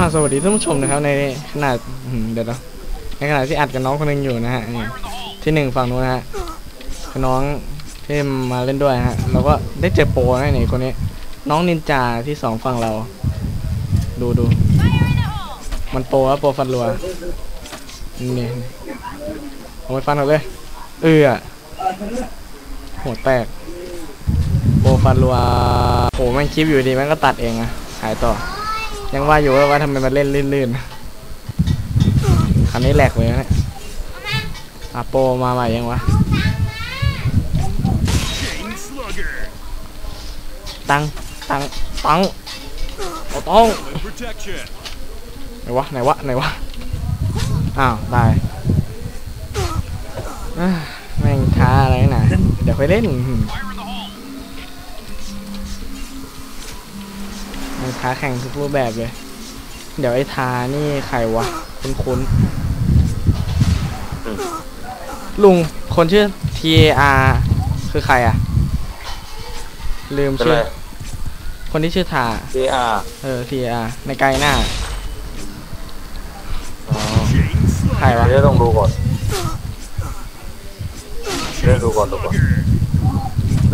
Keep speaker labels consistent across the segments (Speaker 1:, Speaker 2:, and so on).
Speaker 1: อ่าสวัสดีท่านผู้ชมนะครับในขณะอืมเดี๋ยวนะในขณะที่อัดกับน้องคนหนึงอยู่นะฮะที่หนึ่งฝั่งนู้นนะฮะคือน้องที่มาเล่นด้วยฮะเราก็ได้เจอโปรนะนี่คนนี้ น้องนินจาที่สองฝั่งเรา ดูดูมันโปรครับโปรฟันรัวนี่เอาไปฟันเขาเลยเออหัวแตกโปรฟันรัวโหแม่งคลิปอยู่ดีแม่งก็ตัดเองอะหายต่อ ยังว่าอยู่ว่าทำไมมันเล่นลื่นๆคันนี้แหลกเลยนะเนี่ยอาโปมาใหม่ยังวะ ตัง ตัง ตังเอาต้องไหนวะ ไหนวะ ไหนวะ อ้าว ตายแม่งช้าอะไรนะเดี๋ยวค่อยเล่น อืมแม่งช้าแข่งทุกรูปแบบเลย เดี๋ยวไอ้ทานี่ใครวะ คุ้นๆลุงคนชื่อ T A R คือใครอะ ลืม
Speaker 2: เป็น
Speaker 1: ชื่
Speaker 2: ไร
Speaker 1: อคนที่ชื่อทา
Speaker 2: JR
Speaker 1: เออ T A R ในไกลหน้า
Speaker 2: อ๋อ
Speaker 3: Chain
Speaker 1: ใครวะ
Speaker 2: เดี๋ยวต้องดูก่อนเดี๋ยวดูก่อนดูก่อน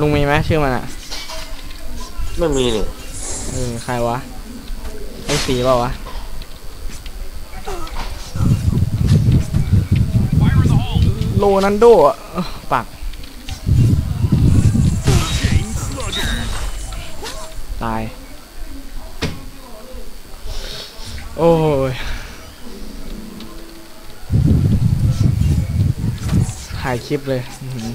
Speaker 1: ลุงมีไหมชื่อมันอะ
Speaker 2: ไม่มีนี่
Speaker 1: เออใครวะไอ้สีเปล่าวะโรนันโดปากตาย โอ้ยถ่ายคลิปเลยอื้อหือ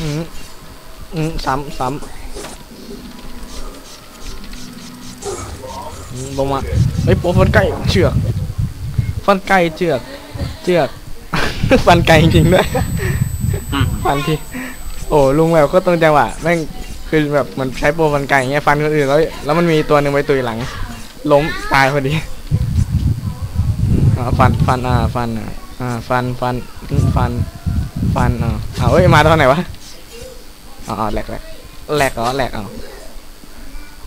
Speaker 1: อืม อืมซ้ำซ้ำอืมลงมาเฮ้ยโปฟันไก่เชือก ฟันไก่เชือก เชือก ฟันไก่จริงๆด้วยฟันทีโอ้ลุงแบบก็ตรงจังหวะแม่งคือแบบมันใช้โปรฟันไก่อย่างเงี้ยฟันคนอื่นแล้วแล้วมันมีตัวหนึ่งไปตุยหลัง ล้มตายพอดีอ่าฟันฟันอ่าฟันอ่าอ่าฟันฟันอืมฟันฟันอ่าอ่าเอ้ยมาตอนไหนวะ อ๋ออ๋อแหลกแหลกแหลกเหรอแหลกเอา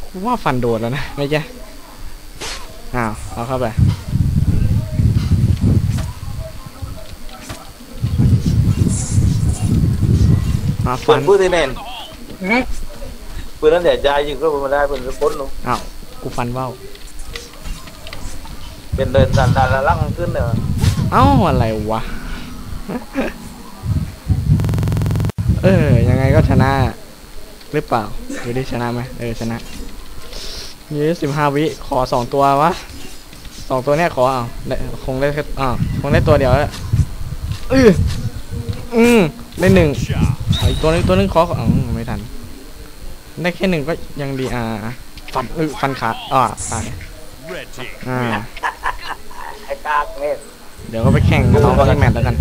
Speaker 1: กูว่าฟันโดนแล้วนะไม่ใช่อ้าวเอาเข้าไปมา
Speaker 2: ปื
Speaker 1: ฟั
Speaker 2: น
Speaker 1: น
Speaker 2: ปืนที่แน่นปืนนั้นแต่ยายยิงก็ไม่ได้ปืนสกุลลง
Speaker 1: อ้าวกูฟันว่าว
Speaker 2: เป็นเดินดันดันละลังขึ้นเนี่ย
Speaker 1: เอ้าอะไรวะ เออ ยังไง ก็ชนะหรือเปล่าดูดิชนะไหมเออชนะยี่สิบห้าวิขอสองตัววะสองตัวเนี้ยขอเอาได้คงได้แค่อ่าวคงได้ตัวเดียวแล้วเอออืมได้หนึ่ง
Speaker 3: Shot.
Speaker 1: เอาอีกตัวนึงตัวนึงขออ๋อไม่ทัน ได้แค่หนึ่งก็ยังดีอ่าฟันเออฟันขาอ่าตาย
Speaker 3: Red team.
Speaker 1: อ่า
Speaker 2: ไอ้กากเนี่ย
Speaker 1: เดี๋ยวก็ไปแข่งกับน้องเขาที่แมตช์แล้วกัน